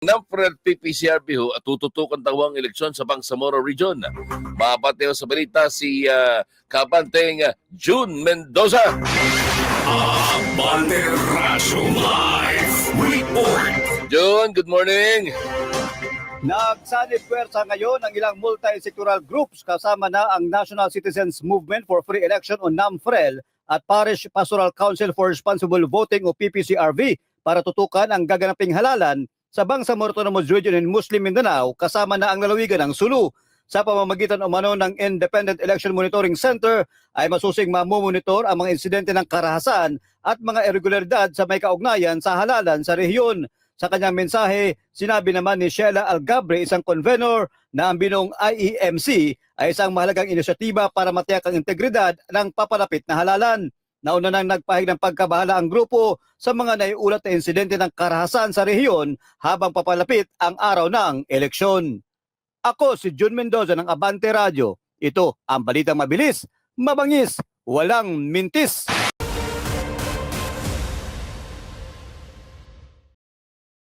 Namfred PPCRP ho at tututukan tawang eleksyon sa Bangsamoro Region. Mapateo sa balita si uh, Kapanteng June Mendoza. Abante Razo Live Report. June, good morning. Nagsanib puwersa ngayon ang ilang multi-sectoral groups kasama na ang National Citizens Movement for Free Election o NAMFREL at Parish Pastoral Council for Responsible Voting o PPCRV para tutukan ang gaganaping halalan sa Bangsamoro Autonomous Region in Muslim Mindanao kasama na ang lalawigan ng Sulu. Sa pamamagitan umano ng Independent Election Monitoring Center ay masusing mamumonitor ang mga insidente ng karahasan at mga irregularidad sa may kaugnayan sa halalan sa rehiyon. Sa kanyang mensahe, sinabi naman ni Sheila Algabre, isang convenor, na ang binong IEMC ay isang mahalagang inisyatiba para matiyak ang integridad ng papalapit na halalan. Nauna nang nagpahig ng pagkabahala ang grupo sa mga naiulat na insidente ng karahasan sa rehiyon habang papalapit ang araw ng eleksyon. Ako si Jun Mendoza ng Abante Radio. Ito ang balitang mabilis, mabangis, walang mintis.